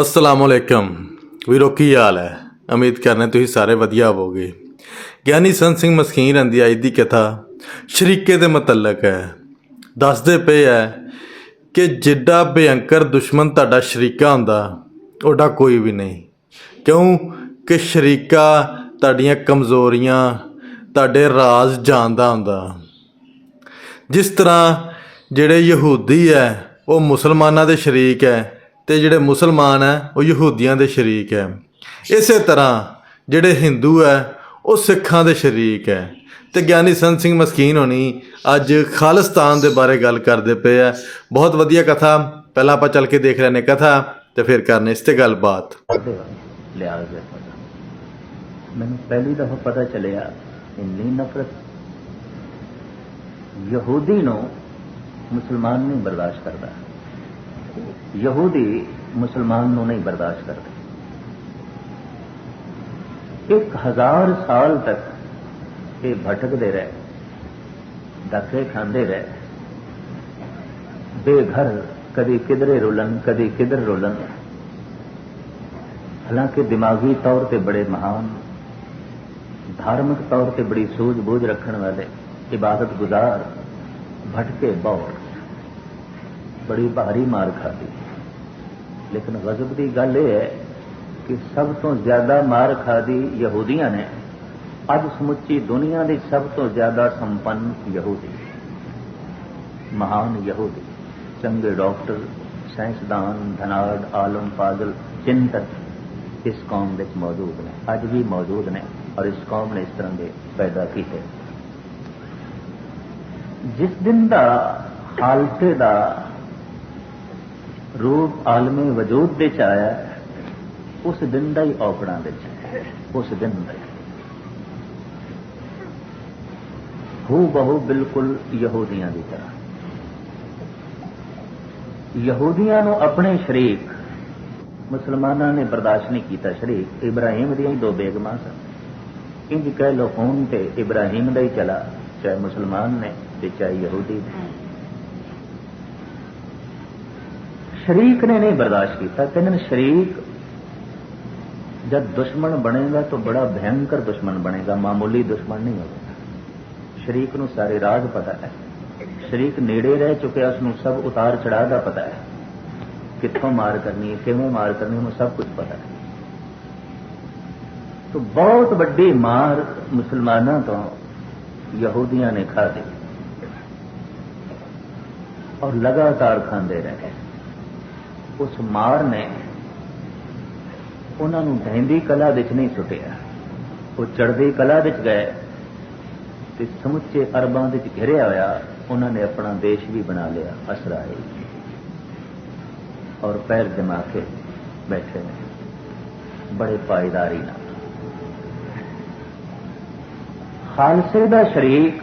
ਅਸਲਾਮ ਅਲੈਕਮ। ਵੀਰੋ, ਕੀ ਹਾਲ ਹੈ? ਉਮੀਦ ਕਰਨੇ ਤੁਸੀਂ ਸਾਰੇ ਵਧੀਆ ਹੋਵੋਗੇ। ਗਿਆਨੀ ਸੰਤ ਸਿੰਘ ਮਸਕੀਨ ਦੀ ਅੱਜ ਦੀ ਕਥਾ ਸ਼ਰੀਕੇ ਦੇ ਮੁਤਲਕ ਹੈ। ਦੱਸਦੇ ਪਏ ਹੈ ਕਿ ਜਿੱਡਾ ਭਯੰਕਰ ਦੁਸ਼ਮਣ ਤੁਹਾਡਾ ਸ਼ਰੀਕਾ ਹੁੰਦਾ, ਉਹਦਾ ਕੋਈ ਵੀ ਨਹੀਂ। ਕਿਉਂ? ਕਿ ਸ਼ਰੀਕਾ ਤੁਹਾਡੀਆਂ ਕਮਜ਼ੋਰੀਆਂ, ਤੁਹਾਡੇ ਰਾਜ਼ ਜਾਣਦਾ ਹੁੰਦਾ। ਜਿਸ ਤਰ੍ਹਾਂ ਜਿਹੜੇ ਯਹੂਦੀ ਹੈ, ਉਹ ਮੁਸਲਮਾਨਾਂ ਦੇ ਸ਼ਰੀਕ ਹੈ ਤੇ ਜਿਹੜੇ ਮੁਸਲਮਾਨ ਹੈ, ਉਹ ਯਹੂਦੀਆਂ ਦੇ ਸ਼ਰੀਕ ਹੈ। ਇਸੇ ਤਰ੍ਹਾਂ ਜਿਹੜੇ ਹਿੰਦੂ ਹੈ, ਉਹ ਸਿੱਖਾਂ ਦੇ ਸ਼ਰੀਕ ਹੈ। ਤੇ ਗਿਆਨੀ ਸੰਤ ਸਿੰਘ ਮਸਕੀਨ ਹੋਣੀ ਅੱਜ ਖਾਲਿਸਤਾਨ ਦੇ ਬਾਰੇ ਗੱਲ ਕਰਦੇ ਪਏ ਆ। ਬਹੁਤ ਵਧੀਆ ਕਥਾ। ਪਹਿਲਾਂ ਆਪਾਂ ਚੱਲ ਕੇ ਦੇਖ ਲੈਨੇ ਕਥਾ ਤੇ ਫਿਰ ਕਰਨੇ ਇਸ ਤੇ ਗੱਲਬਾਤ। ਉਹਦੇ ਲਿਹਾਜ਼ ਪਤਾ। ਮੈਨੂੰ ਪਹਿਲੀ ਦਫਾ ਪਤਾ ਚੱਲਿਆ, ਇੰਨੀ ਨਫ਼ਰਤ। ਯਹੂਦੀ ਨੂੰ ਮੁਸਲਮਾਨ ਨਹੀਂ ਬਰਦਾਸ਼ਤ ਕਰਦਾ। ਯਹੂਦੀ ਮੁਸਲਮਾਨ ਨੂੰ ਨਹੀਂ ਬਰਦਾਸ਼ਤ ਕਰਦੇ ਇੱਕ ਹਜ਼ਾਰ ਸਾਲ ਤੱਕ ਇਹ ਭਟਕਦੇ ਰਹੇ ਧੱਕੇ ਖਾਂਦੇ ਰਹੇ ਬੇਘਰ ਕਦੀ ਕਿਧਰੇ ਰੁਲਨ ਕਦੀ ਕਿਧਰ ਰੁਲਨ ਹਾਲਾਂਕਿ ਦਿਮਾਗੀ ਤੌਰ ਤੇ ਬੜੇ ਮਹਾਨ ਧਾਰਮਿਕ ਤੌਰ ਤੇ ਬੜੀ ਸੂਝ-ਬੂਝ ਰੱਖਣ ਵਾਲੇ ਇਬਾਦਤ ਗੁਜ਼ਾਰ ਭਟਕੇ ਬਹੁਤ ਬੜੀ ਭਾਰੀ ਮਾਰ ਖਾਦੀ ਲੇਕਿਨ ਗਜ਼ਬ ਦੀ ਗੱਲ ਇਹ ਹੈ ਕਿ ਸਭ ਤੋਂ ਜ਼ਿਆਦਾ ਮਾਰ ਖਾਦੀ ਯਹੂਦੀਆਂ ਨੇ ਅੱਜ ਸਮੁੱਚੀ ਦੁਨੀਆ ਦੇ ਸਭ ਤੋਂ ਜ਼ਿਆਦਾ ਸੰਪੰਨ ਯਹੂਦੀ ਮਹਾਨ ਯਹੂਦੀ ਚੰਗੇ ਡਾਕਟਰ ਸਾਇੰਸਦਾਨ ਧਨਾੜ ਆਲਮ ਪਾਗਲ ਚਿੰਤਕ ਇਸ ਕੌਮ ਵਿੱਚ ਮੌਜੂਦ ਨੇ ਅੱਜ ਵੀ ਮੌਜੂਦ ਨੇ ਔਰ ਇਸ ਕੌਮ ਨੇ ਇਸ ਤਰ੍ਹਾਂ ਦੇ ਪੈਦਾ ਕੀਤੇ ਜਿਸ ਦਿਨ ਦਾ ਹਾਲਤੇ ਦਾ ਰੂਪ ਆਲਮੀ ਵਜੂਦ ਵਿੱਚ ਆਇਆ, ਉਸ ਦਿਨ ਦਾ ਹੀ ਔਕੜਾਂ ਵਿੱਚ ਹੈ। ਉਸ ਦਿਨ ਦਾ ਹੂ। ਬਹੁ ਬਿਲਕੁਲ ਯਹੂਦੀਆਂ ਦੀ ਤਰ੍ਹਾਂ। ਯਹੂਦੀਆਂ ਨੂੰ ਆਪਣੇ ਸ਼ਰੀਕ, ਮੁਸਲਮਾਨਾਂ ਨੇ ਬਰਦਾਸ਼ਤ ਨਹੀਂ ਕੀਤਾ ਸ਼ਰੀਕ, ਇਬਰਾਹੀਮ ਦੀਆਂ ਹੀ ਦੋ ਬੇਗਮਾਂ ਸਨ। ਇੰਜ ਕਹਿ ਲੋ ਹੁਣ ਤੇ ਇਬਰਾਹੀਮ ਦਾ ਹੀ ਚਲਾ, ਚਾਹੇ ਮੁਸਲਮਾਨ ਨੇ ਤੇ ਚਾਹੇ ਯਹੂਦੀ ਨੇ। शरीक ने नहीं बर्दाश्त किया कहने में शरीक जब दुश्मन बनेगा तो बड़ा भयंकर दुश्मन बनेगा मामूली दुश्मन नहीं होगा शरीक ਨੂੰ ਸਾਰੇ ਰਾਜ਼ ਪਤਾ ਹੈ ਸ਼ਰੀਕ ਨੇੜੇ ਰਹਿ ਚੁੱਕਿਆ ਉਸ ਨੂੰ ਸਭ ਉਤਾਰ ਚੜਾ ਦਾ ਪਤਾ ਹੈ ਕਿੱਥੋਂ ਮਾਰ ਕਰਨੀ ਹੈ ਕਿਵੇਂ ਮਾਰ ਕਰਨੀ ਉਹਨੂੰ ਸਭ ਕੁਝ ਪਤਾ ਹੈ तो बहुत ਵੱਡੀ ਮਾਰ ਮੁਸਲਮਾਨਾਂ ਤੋਂ ਯਹੂਦੀਆਂ ਨੇ ਖਾਧੀ और लगातार खाते रहे ਉਸ ਮਾਰ ਨੇ ਉਹਨਾਂ ਨੂੰ ਢਹਿੰਦੀ ਕਲਾ ਵਿੱਚ ਨਹੀਂ ਸੁੱਟਿਆ। ਉਹ ਚੜ੍ਹਦੀ ਕਲਾ ਵਿੱਚ ਗਏ ਤੇ ਸਮੁੱਚੇ ਅਰਬਾਂ ਵਿੱਚ ਘਿਰਿਆ ਹੋਇਆ ਉਹਨਾਂ ਨੇ ਆਪਣਾ ਦੇਸ਼ ਵੀ ਬਣਾ ਲਿਆ ਅਸਰਾਇਲ ਔਰ ਪੈਰ ਜਮਾ ਕੇ ਬੈਠੇ ਨੇ। ਬੜੇ ਪਾਇਦਾਰੀ ਨਾਲ। ਖਾਲਸੇ ਦਾ ਸ਼ਰੀਕ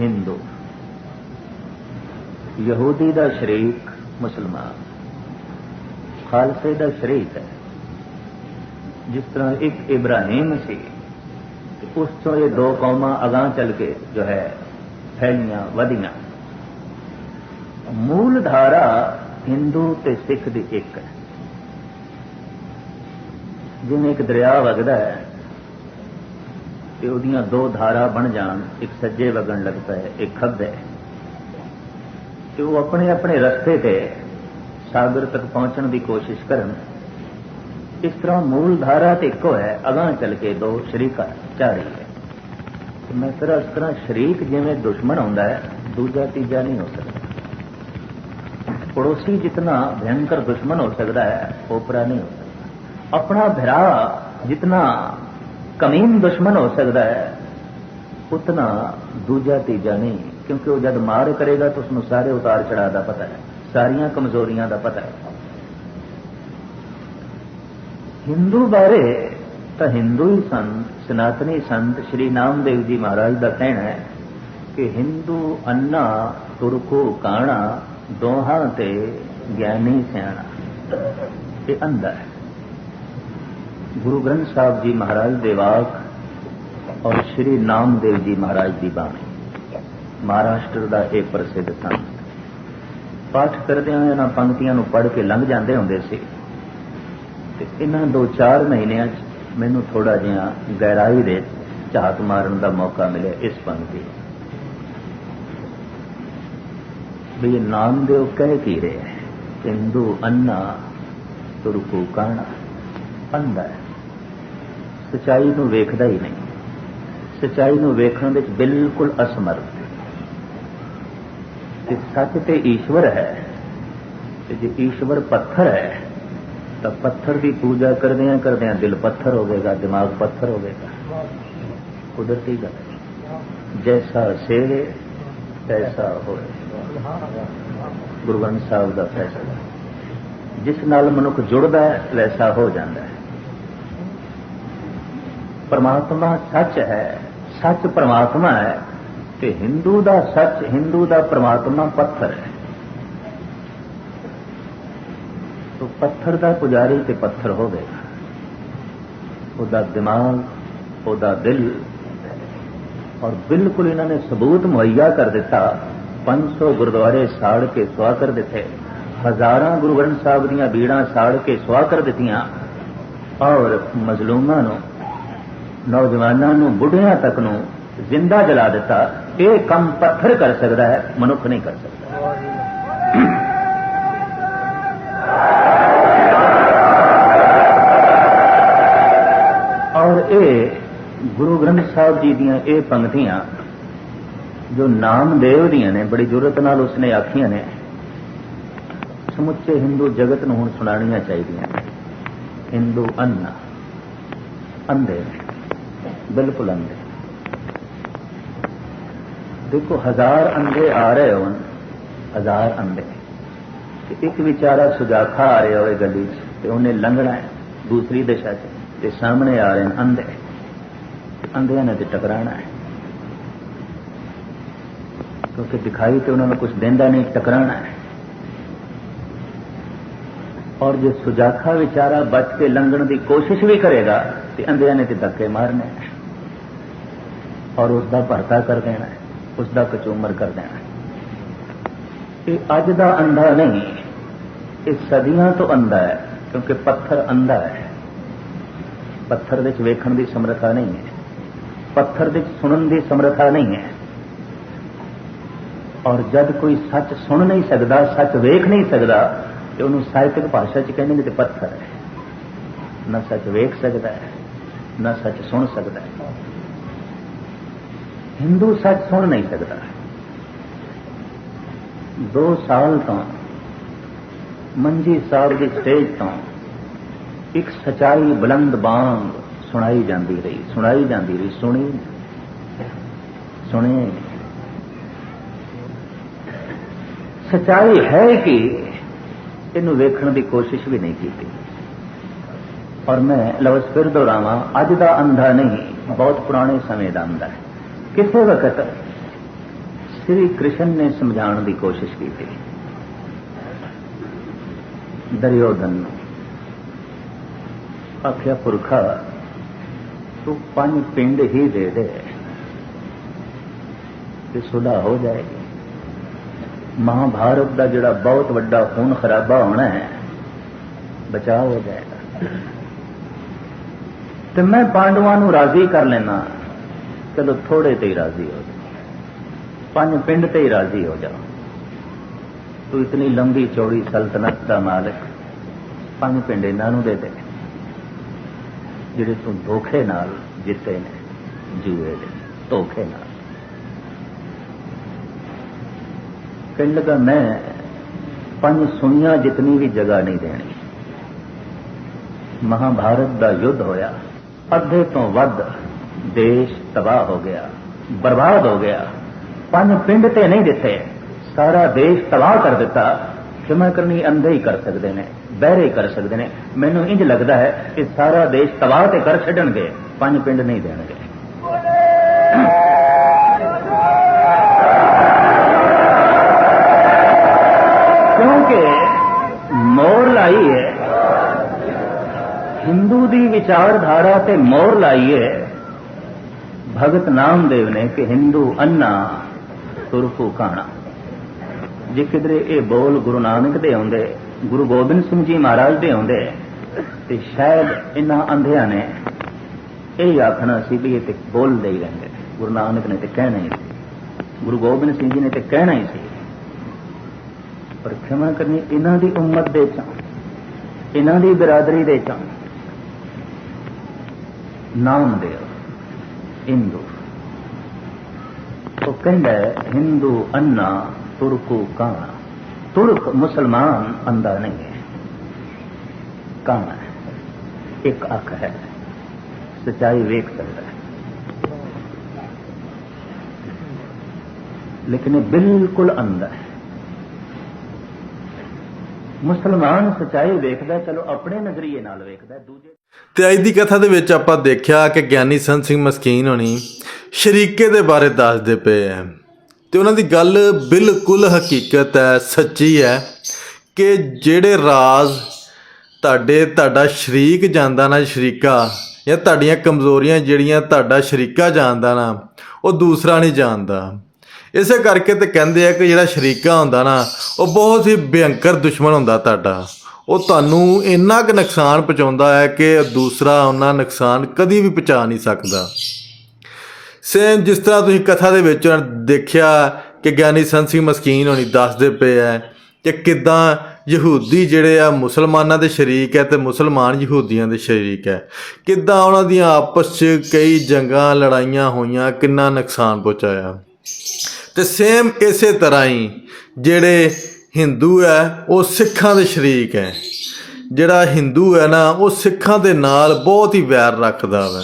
ਹਿੰਦੂ, ਯਹੂਦੀ ਦਾ ਸ਼ਰੀਕ ਮੁਸਲਮਾਨ। ਖਾਲਸੇ ਦਾ ਸ਼ਰੀਕ ਹੈ। ਜਿਸ ਤਰ੍ਹਾਂ ਇੱਕ ਇਬਰਾਹੀਮ ਸੀ ਉਸ ਤੋਂ ਇਹ ਦੋ ਕੌਮਾਂ ਅਗਾਹ ਚੱਲ ਕੇ ਜੋ ਹੈ, ਫੈਲੀਆਂ, ਵਧੀਆਂ। ਮੂਲ ਧਾਰਾ ਹਿੰਦੂ ਤੇ ਸਿੱਖ ਦੀ ਇੱਕ ਹੈ। ਜਿਵੇਂ ਇੱਕ ਦਰਿਆ ਵਗਦਾ ਹੈ, ਤੇ ਉਹਦੀਆਂ ਦੋ ਧਾਰਾ ਬਣ ਜਾਣ, ਇੱਕ ਸੱਜੇ ਵਗਣ ਲੱਗਦਾ ਪਏ ਇੱਕ ਖੱਬੇ। ਤੇ ਉਹ ਆਪਣੇ ਆਪਣੇ ਰਸਤੇ ਤੇ ਸਾਗਰ ਤੱਕ ਪਹੁੰਚਣ ਦੀ ਕੋਸ਼ਿਸ਼ ਕਰਨ ਇਸ ਤਰ੍ਹਾਂ ਮੂਲ ਧਾਰਾ ਤੇ ਇੱਕੋ ਹੈ ਅਗਾਹ ਚੱਲ ਕੇ ਦੋ ਸ਼ਰੀਕਾ ਚਾਰੀ ਹੈ ਤੇ ਮੈਂ ਫਿਰ ਇਸ ਤਰ੍ਹਾਂ ਸ਼ਰੀਕ ਜਿਵੇਂ ਦੁਸ਼ਮਣ ਹੁੰਦਾ ਹੈ ਦੂਜਾ ਤੀਜਾ ਨਹੀਂ ਹੋ ਸਕਦਾ पड़ोसी जितना भयंकर दुश्मन हो सकता है ओपरा नहीं हो सकता अपना भरा जितना कमीन दुश्मन हो सकता है उतना दूजा तीजा नहीं क्योंकि वो जब मार करेगा तो उसमें सारे उतार चढ़ाव का पता है ਸਾਰੀਆਂ ਕਮਜ਼ੋਰੀਆਂ ਦਾ ਪਤਾ ਹੈ। ਹਿੰਦੂ ਬਾਰੇ ਤਾਂ ਹਿੰਦੂ ਹੀ ਸੰਤ ਸਨਾਤਨੀ ਸੰਤ ਸ਼੍ਰੀ ਨਾਮਦੇਵ ਜੀ ਮਹਾਰਾਜ ਦਾ ਕਹਿਣਾ ਹੈ ਕਿ ਹਿੰਦੂ ਅੰਨਾ, ਤੁਰਕੂ, ਕਾਣਾ, ਦੋਹਾਂ ਤੇ ਗਿਆਨੀ ਸਿਆਣਾ। ਇਹ ਅੰਦਰ ਗੁਰੂ ਗ੍ਰੰਥ ਸਾਹਿਬ ਜੀ ਮਹਾਰਾਜ ਦੇ ਵਾਕ ਔਰ ਸ਼੍ਰੀ ਨਾਮਦੇਵ ਜੀ ਮਹਾਰਾਜ ਦੀ ਬਾਣੀ। ਮਹਾਰਾਸ਼ਟਰ ਦਾ ਇਹ ਪ੍ਰਸਿੱਧ ਸੰਤ ਪਾਠ ਕਰਦਿਆਂ ਇਹਨਾਂ ਪੰਕਤੀਆਂ ਨੂੰ ਪੜ੍ਹ ਕੇ ਲੰਘ ਜਾਂਦੇ ਹੁੰਦੇ ਸੀ। ਤੇ ਇਹਨਾਂ ਦੋ ਚਾਰ ਮਹੀਨਿਆਂ 'ਚ ਮੈਨੂੰ ਥੋੜਾ ਜਿਹਾ ਗਹਿਰਾਈ ਦੇ ਝਾਤ ਮਾਰਨ ਦਾ ਮੌਕਾ ਮਿਲਿਆ ਇਸ ਪੰਕਤੀ ਵੀ ਨਾਮਦੇਵ ਕਹਿ ਕੀ ਰਿਹਾ ਹੈ? ਹਿੰਦੂ ਅੰਨਾ ਤੁਰਕੂ ਕਾਣਾ। ਅੰਦਾ ਹੈ। ਸਚਾਈ ਨੂੰ ਵੇਖਦਾ ਹੀ ਨਹੀਂ। ਸਚਾਈ ਨੂੰ ਵੇਖਣ ਵਿੱਚ ਬਿਲਕੁਲ ਅਸਮਰਥ ਕਿ ਸੱਚ ਤੇ ਈਸ਼ਵਰ ਹੈ ਤੇ ਜੇ ਈਸ਼ਵਰ ਪੱਥਰ ਹੈ, ਤਾਂ ਪੱਥਰ ਦੀ ਪੂਜਾ ਕਰਦਿਆਂ ਕਰਦਿਆਂ ਦਿਲ ਪੱਥਰ ਹੋਵੇਗਾ, ਦਿਮਾਗ ਪੱਥਰ ਹੋਵੇਗਾ। ਕੁਦਰਤੀ ਗੱਲ ਜੈਸਾ ਸੇਵੇ, ਤੈਸਾ ਹੋਵੇ ਗੁਰੂ ਗ੍ਰੰਥ ਸਾਹਿਬ ਦਾ ਫੈਸਲਾ ਜਿਸ ਨਾਲ ਮਨੁੱਖ ਜੁੜਦਾ ਹੈ, ਵੈਸਾ ਹੋ ਜਾਂਦਾ ਹੈ। ਪਰਮਾਤਮਾ ਸੱਚ ਹੈ, ਸੱਚ ਪਰਮਾਤਮਾ ਹੈ। ਤੇ ਹਿੰਦੂ ਦਾ ਸੱਚ, ਹਿੰਦੂ ਦਾ ਪਰਮਾਤਮਾ ਪੱਥਰ ਹੈ। ਤੋ ਪੱਥਰ ਦਾ ਪੁਜਾਰੀ ਤੇ ਪੱਥਰ ਹੋਵੇਗਾ। ਉਹਦਾ ਦਿਮਾਗ, ਉਹਦਾ ਦਿਲ, ਔਰ ਬਿਲਕੁਲ ਇਹਨਾਂ ਨੇ ਸਬੂਤ ਮੁਹੱਈਆ ਕਰ ਦਿੱਤਾ। 500 ਗੁਰਦੁਆਰੇ ਸਾੜ ਕੇ ਸਵਾ ਕਰ ਦਿੱਤੇ। ਹਜ਼ਾਰਾਂ ਗੁਰੂ ਗ੍ਰੰਥ ਸਾਹਿਬ ਦੀਆਂ ਬੀੜਾਂ ਸਾੜ ਕੇ ਸਵਾ ਕਰ ਦਿੱਤੀਆਂ। ਔਰ ਮਜ਼ਲੂਮਾਂ ਨੂੰ, ਨੌਜਵਾਨਾਂ ਨੂੰ, ਬੁੱਢਿਆਂ ਤੱਕ ਨੂੰ ਜ਼ਿੰਦਾ ਜਲਾ ਦਿੱਤਾ। ਇਹ ਕੰਮ ਪੱਥਰ ਕਰ ਸਕਦਾ ਹੈ ਮਨੁੱਖ ਨਹੀਂ ਕਰ ਸਕਦਾ ਔਰ ਇਹ ਗੁਰੂ ਗ੍ਰੰਥ ਸਾਹਿਬ ਜੀ ਦੀਆਂ ਇਹ ਪੰਕਤੀਆਂ ਜੋ ਨਾਮਦੇਵ ਦੀਆਂ ਨੇ ਬੜੀ ਜ਼ਰੂਰਤ ਨਾਲ ਉਸਨੇ ਆਖੀਆਂ ਨੇ ਸਮੁੱਚੇ ਹਿੰਦੂ ਜਗਤ ਨੂੰ ਹੁਣ ਸੁਣਾਉਣੀਆਂ ਚਾਹੀਦੀਆਂ ਨੇ। ਹਿੰਦੂ ਅੰਨਾ ਅੰਧੇ ਨੇ, ਬਿਲਕੁਲ ਅੰਧੇ ਦੇਖੋ ਹਜ਼ਾਰ ਅੰਧੇ ਆ ਰਹੇ ਹੋਣ ਹਜ਼ਾਰ ਅੰਧੇ ਤੇ ਇੱਕ ਵਿਚਾਰਾ ਸੁਜਾਖਾ ਆ ਰਿਹਾ ਹੋਵੇ ਗਲੀ 'ਚ ਤੇ ਉਹਨੇ ਲੰਘਣਾ ਹੈ ਦੂਸਰੀ ਦਿਸ਼ਾ 'ਚ ਤੇ ਸਾਹਮਣੇ ਆ ਰਹੇ ਨੇ ਅੰਧੇ ਤੇ ਅੰਧਿਆਂ ਨੇ ਤੇ ਟਕਰਾਣਾ ਹੈ ਕਿਉਂਕਿ ਦਿਖਾਈ ਤੇ ਉਹਨਾਂ ਨੂੰ ਕੁਝ ਦਿੰਦਾ ਨਹੀਂ ਟਕਰਾਣਾ ਹੈ ਔਰ ਜੇ ਸੁਜਾਖਾ ਵਿਚਾਰਾ ਬਚ ਕੇ ਲੰਘਣ ਦੀ ਕੋਸ਼ਿਸ਼ ਵੀ ਕਰੇਗਾ ਤੇ ਅੰਧਿਆਂ ਨੇ ਤੇ ਧੱਕੇ ਮਾਰਨੇ ਹੈ ਔਰ ਉਸ ਦਾ ਭਰਤਾ ਕਰ ਦੇਣਾ ਹੈ ਉਸ ਦਾ ਕਚੂਮਰ ਕਰ ਦੇਣਾ। ਇਹ ਅੱਜ ਦਾ ਅੰਧਾ ਨਹੀਂ, ਇਹ ਸਦੀਆਂ ਤੋਂ ਅੰਧਾ ਹੈ, ਕਿਉਂਕਿ ਪੱਥਰ ਅੰਧਾ ਹੈ। ਪੱਥਰ ਵਿੱਚ ਵੇਖਣ ਦੀ ਸਮਰੱਥਾ ਨਹੀਂ ਹੈ। ਪੱਥਰ ਵਿੱਚ ਸੁਣਨ ਦੀ ਸਮਰੱਥਾ ਨਹੀਂ ਹੈ। ਔਰ ਜਦ ਕੋਈ ਸੱਚ ਸੁਣ ਨਹੀਂ ਸਕਦਾ, ਸੱਚ ਵੇਖ ਨਹੀਂ ਸਕਦਾ, ਤੇ ਉਹਨੂੰ ਸਾਹਿਤਕ ਭਾਸ਼ਾ 'ਚ ਕਹਿੰਦੇ ਨੇ ਤੇ ਪੱਥਰ ਹੈ। ਨਾ ਸੱਚ ਵੇਖ ਸਕਦਾ ਹੈ, ਨਾ ਸੱਚ ਸੁਣ ਸਕਦਾ ਹੈ। ਹਿੰਦੂ ਸੱਚ ਸੁਣ ਨਹੀਂ ਸਕਦਾ। ਦੋ ਸਾਲ ਤੋਂ, ਮੰਜੀ ਸਾਹਿਬ ਦੀ ਸਟੇਜ ਤੋਂ ਇੱਕ ਸਚਾਈ ਬੁਲੰਦ ਬਾਂਗ ਸੁਣਾਈ ਜਾਂਦੀ ਰਹੀ, ਸੁਣਾਈ ਜਾਂਦੀ ਰਹੀ, ਸੁਣੀ। ਸੁਣੇ। ਸਚਾਈ ਹੈ ਕਿ ਇਹਨੂੰ ਵੇਖਣ ਦੀ ਕੋਸ਼ਿਸ਼ ਵੀ ਨਹੀਂ ਕੀਤੀ। ਔਰ ਮੈਂ ਲਫ਼ਜ਼ ਫਿਰ ਦੁਹਰਾਵਾਂ, ਅੱਜ ਦਾ ਅੰਧਾ ਨਹੀਂ, ਬਹੁਤ ਪੁਰਾਣੇ ਸਮੇਂ ਦਾ ਅੰਧਾ ਹੈ। ਕਿਸੇ ਵਕਤ ਸ੍ਰੀ ਕ੍ਰਿਸ਼ਨ ਨੇ ਸਮਝਾਉਣ ਦੀ ਕੋਸ਼ਿਸ਼ ਕੀਤੀ ਦਰਿਓਧਨ ਨੂੰ ਆਖਿਆ ਪੁਰਖਾ ਤੂੰ ਪੰਜ ਪਿੰਡ ਹੀ ਦੇ ਦੇ ਤੇ ਸੁਲਾ ਹੋ ਜਾਏਗੀ ਮਹਾਭਾਰਤ ਦਾ ਜਿਹੜਾ ਬਹੁਤ ਵੱਡਾ ਖੂਨ ਖਰਾਬਾ ਹੋਣਾ ਹੈ ਬਚਾਅ ਹੋ ਜਾਏਗਾ ਤੇ ਮੈਂ ਪਾਂਡਵਾਂ ਨੂੰ ਰਾਜ਼ੀ ਕਰ ਲੈਣਾ ਚਲੋ ਥੋੜੇ ਤੇ ਹੀ ਰਾਜ਼ੀ ਹੋ ਜਾ ਪੰਜ ਪਿੰਡ ਤੇ ਹੀ ਰਾਜ਼ੀ ਹੋ ਜਾਓ, ਤੂੰ ਇਤਨੀ ਲੰਬੀ ਚੌੜੀ ਸਲਤਨਤ ਦਾ ਮਾਲਕ ਪੰਜ ਪਿੰਡ ਇਹਨਾਂ ਨੂੰ ਦੇ ਦੇ, ਜਿਹੜੇ ਤੂੰ ਧੋਖੇ ਨਾਲ ਜਿੱਤੇ ਨੇ, ਜੂਏ ਦੇ ਧੋਖੇ ਨਾਲ। ਕਹਿਣ ਲੱਗਾ ਮੈਂ ਪੰਜ ਸੁਣੀਆਂ ਜਿਤਨੀ ਵੀ ਜਗ੍ਹਾ ਨਹੀਂ ਦੇਣੀ। ਮਹਾਭਾਰਤ ਦਾ ਯੁੱਧ ਹੋਇਆ, ਅੱਧੇ ਤੋਂ ਵੱਧ ਦੇਸ਼ ਤਬਾਹ ਹੋ ਗਿਆ, ਬਰਬਾਦ ਹੋ ਗਿਆ। ਪੰਜ ਪਿੰਡ ਤੇ ਨਹੀਂ ਦਿੱਤੇ। ਸਾਰਾ ਦੇਸ਼ ਤਬਾਹ ਕਰ ਦਿੱਤਾ। ਖਿਮਾ ਕਰਨੀ ਅੰਧੇ ਹੀ ਕਰ ਸਕਦੇ ਨੇ, ਬਹਿਰੇ ਕਰ ਸਕਦੇ ਨੇ। ਮੈਨੂੰ ਇੰਜ ਲੱਗਦਾ ਹੈ ਕਿ ਸਾਰਾ ਦੇਸ਼ ਤਬਾਹ ਤੇ ਕਰ ਛੱਡਣਗੇ, ਪੰਜ ਪਿੰਡ ਨਹੀਂ ਦੇਣਗੇ। ਕਿਉਂਕਿ ਮੋਰ ਲਾਈ ਹੈ ਹਿੰਦੂ ਦੀ ਵਿਚਾਰਧਾਰਾ ਤੇ ਮੋਰ ਲਾਈ ਹੈ ਭਗਤ ਨਾਮਦੇਵ ਨੇ ਕਿ ਹਿੰਦੂ ਅੰਨਾ ਤੁਰਕੂ ਕਾਣਾ। ਜੇ ਕਿਧਰੇ ਇਹ ਬੋਲ ਗੁਰੂ ਨਾਨਕ ਦੇ ਆਉਂਦੇ, ਗੁਰੂ ਗੋਬਿੰਦ ਸਿੰਘ ਜੀ ਮਹਾਰਾਜ ਦੇ ਆਉਂਦੇ, ਤੇ ਸ਼ਾਇਦ ਇਹਨਾਂ ਅੰਧਿਆਂ ਨੇ ਇਹ ਆਖਣਾ ਸੀ ਵੀ ਇਹ ਤੇ ਬੋਲਦੇ ਹੀ ਰਹਿੰਦੇ ਗੁਰੂ ਨਾਨਕ ਨੇ ਤੇ ਕਹਿਣਾ ਹੀ ਸੀ। ਗੁਰੂ ਗੋਬਿੰਦ ਸਿੰਘ ਜੀ ਨੇ ਤੇ ਕਹਿਣਾ ਹੀ ਸੀ। ਪਰ ਖਿਮਾ ਕਰਨੀ ਇਹਨਾਂ ਦੀ ਉਮਤ ਦੇ ਚ, ਇਹਨਾਂ ਦੀ ਬਰਾਦਰੀ ਦੇ ਚ ਨਾਮ ਦੇ ਹਿੰਦੂ ਉਹ ਕਹਿੰਦਾ ਹੈ, ਹਿੰਦੂ ਅੰਨਾ ਤੁਰਕੂ ਕਾਣਾ ਤੁਰਕ ਮੁਸਲਮਾਨ ਅੰਦਾ ਨਹੀਂ ਹੈ ਕਾਣਾ ਹੈ ਇੱਕ ਅੱਖ ਹੈ ਸਚਾਈ ਵੇਖ ਸਕਦਾ ਹੈ ਲੇਕਿਨ ਇਹ ਬਿਲਕੁਲ ਅੰਧਾ ਹੈ ਮੁਸਲਮਾਨ ਸਚਾਈ ਵੇਖਦਾ, ਚਲੋ ਆਪਣੇ ਨਜ਼ਰੀਏ ਨਾਲ ਵੇਖਦਾ, ਦੂਜੇ ਤੇ ਅੱਜ ਦੀ ਕਥਾ ਦੇ ਵਿੱਚ ਆਪਾਂ ਦੇਖਿਆ ਕਿ ਗਿਆਨੀ ਸੰਤ ਸਿੰਘ ਮਸਕੀਨ ਹੋਣੀ ਸ਼ਰੀਕੇ ਦੇ ਬਾਰੇ ਦੱਸਦੇ ਪਏ ਐ ਤੇ ਉਹਨਾਂ ਦੀ ਗੱਲ ਬਿਲਕੁਲ ਹਕੀਕਤ ਹੈ, ਸੱਚੀ ਹੈ ਕਿ ਜਿਹੜੇ ਰਾਜ਼ ਤੁਹਾਡੇ, ਤੁਹਾਡਾ ਸ਼ਰੀਕ ਜਾਂਦਾ ਨਾ ਸ਼ਰੀਕਾ, ਜਾਂ ਤੁਹਾਡੀਆਂ ਕਮਜ਼ੋਰੀਆਂ ਜਿਹੜੀਆਂ ਤੁਹਾਡਾ ਸ਼ਰੀਕਾ ਜਾਣਦਾ ਨਾ, ਉਹ ਦੂਸਰਾ ਨਹੀਂ ਜਾਣਦਾ ਇਸੇ ਕਰਕੇ ਤੇ ਕਹਿੰਦੇ ਆ ਕਿ ਜਿਹੜਾ ਸ਼ਰੀਕਾ ਹੁੰਦਾ ਨਾ, ਉਹ ਬਹੁਤ ਹੀ ਭਿਅੰਕਰ ਦੁਸ਼ਮਣ ਹੁੰਦਾ ਤੁਹਾਡਾ। ਉਹ ਤੁਹਾਨੂੰ ਇੰਨਾ ਕੁ ਨੁਕਸਾਨ ਪਹੁੰਚਾਉਂਦਾ ਹੈ ਕਿ ਦੂਸਰਾ ਉਹਨਾਂ ਨੁਕਸਾਨ ਕਦੀ ਵੀ ਪਹੁੰਚਾ ਨਹੀਂ ਸਕਦਾ। ਸੇਮ ਜਿਸ ਤਰ੍ਹਾਂ ਤੁਸੀਂ ਕਥਾ ਦੇ ਵਿੱਚ ਦੇਖਿਆ ਕਿ ਗਿਆਨੀ ਸੰਤ ਸਿੰਘ ਮਸਕੀਨ ਹੋਣੀ ਦੱਸਦੇ ਪਏ ਐ ਕਿ ਕਿਦਾਂ ਯਹੂਦੀ ਜਿਹੜੇ ਆ ਮੁਸਲਮਾਨਾਂ ਦੇ ਸ਼ਰੀਕ ਹੈ ਤੇ ਮੁਸਲਮਾਨ ਯਹੂਦੀਆਂ ਦੇ ਸ਼ਰੀਕ ਹੈ। ਕਿਦਾਂ ਉਹਨਾਂ ਦੀਆਂ ਆਪਸ 'ਚ ਕਈ ਜੰਗਾਂ ਲੜਾਈਆਂ ਹੋਈਆਂ, ਕਿੰਨਾ ਨੁਕਸਾਨ ਪਹੁੰਚਾਇਆ। ਤੇ ਸੇਮ ਇਸੇ ਤਰ੍ਹਾਂ ਹੀ ਜਿਹੜੇ ਹਿੰਦੂ ਹੈ, ਉਹ ਸਿੱਖਾਂ ਦੇ ਸ਼ਰੀਕ ਹੈ। ਜਿਹੜਾ ਹਿੰਦੂ ਹੈ ਨਾ, ਉਹ ਸਿੱਖਾਂ ਦੇ ਨਾਲ ਬਹੁਤ ਹੀ ਵੈਰ ਰੱਖਦਾ ਵਾ।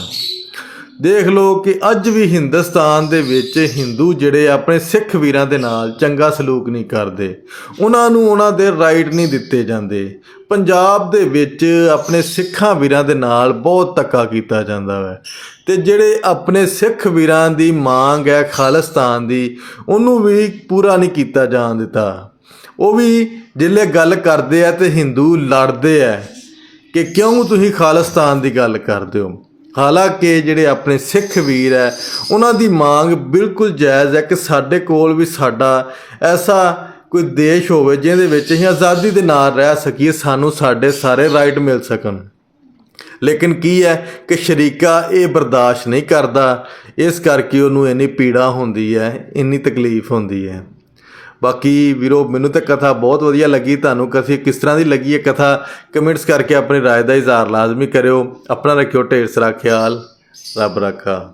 ਦੇਖ ਲਓ ਕਿ ਅੱਜ ਵੀ ਹਿੰਦੁਸਤਾਨ ਦੇ ਵਿੱਚ ਹਿੰਦੂ ਜਿਹੜੇ ਆਪਣੇ ਸਿੱਖ ਵੀਰਾਂ ਦੇ ਨਾਲ ਚੰਗਾ ਸਲੂਕ ਨਹੀਂ ਕਰਦੇ। ਉਹਨਾਂ ਨੂੰ ਉਹਨਾਂ ਦੇ ਰਾਈਟ ਨਹੀਂ ਦਿੱਤੇ ਜਾਂਦੇ। ਪੰਜਾਬ ਦੇ ਵਿੱਚ ਆਪਣੇ ਸਿੱਖਾਂ ਵੀਰਾਂ ਦੇ ਨਾਲ ਬਹੁਤ ਧੱਕਾ ਕੀਤਾ ਜਾਂਦਾ ਹੈ ਤੇ ਜਿਹੜੇ ਆਪਣੇ ਸਿੱਖ ਵੀਰਾਂ ਦੀ ਮੰਗ ਹੈ ਖਾਲਿਸਤਾਨ ਦੀ, ਉਹਨੂੰ ਵੀ ਪੂਰਾ ਨਹੀਂ ਕੀਤਾ ਜਾਣ ਦਿੱਤਾ। ਉਹ ਵੀ ਜਿੱਲੇ ਗੱਲ ਕਰਦੇ ਆ ਤੇ ਹਿੰਦੂ ਲੜਦੇ ਆ ਕਿ ਕਿਉਂ ਤੁਸੀਂ ਖਾਲਿਸਤਾਨ ਦੀ ਗੱਲ ਕਰਦੇ ਹੋ? ਹਾਲਾਂਕਿ ਜਿਹੜੇ ਆਪਣੇ ਸਿੱਖ ਵੀਰ ਹੈ, ਉਹਨਾਂ ਦੀ ਮੰਗ ਬਿਲਕੁਲ ਜਾਇਜ਼ ਹੈ ਕਿ ਸਾਡੇ ਕੋਲ ਵੀ ਸਾਡਾ ਐਸਾ ਕੋਈ ਦੇਸ਼ ਹੋਵੇ ਜਿਹਦੇ ਵਿੱਚ ਅਸੀਂ ਆਜ਼ਾਦੀ ਦੇ ਨਾਲ ਰਹਿ ਸਕੀਏ ਸਾਨੂੰ ਸਾਡੇ ਸਾਰੇ ਰਾਈਟ ਮਿਲ ਸਕਣ ਲੇਕਿਨ ਕੀ ਹੈ ਕਿ ਸ਼ਰੀਕਾ ਇਹ ਬਰਦਾਸ਼ਤ ਨਹੀਂ ਕਰਦਾ ਇਸ ਕਰਕੇ ਉਹਨੂੰ ਇੰਨੀ ਪੀੜਾ ਹੁੰਦੀ ਹੈ ਇੰਨੀ ਤਕਲੀਫ ਹੁੰਦੀ ਹੈ ਬਾਕੀ ਵੀਰੋ ਮੈਨੂੰ ਤਾਂ ਕਥਾ ਬਹੁਤ ਵਧੀਆ ਲੱਗੀ ਤੁਹਾਨੂੰ ਕਥਾ ਕਿਸ ਤਰ੍ਹਾਂ ਦੀ ਲੱਗੀ ਹੈ ਕਥਾ ਕਮੈਂਟਸ ਕਰਕੇ ਆਪਣੀ رائے ਦਾ ਇਜ਼ਹਾਰ ਲਾਜ਼ਮੀ ਕਰਿਓ ਆਪਣਾ ਰੱਖਿਓ ਢੇਰ ਸਾਰਾ ਖਿਆਲ ਰੱਬ ਰੱਖਾ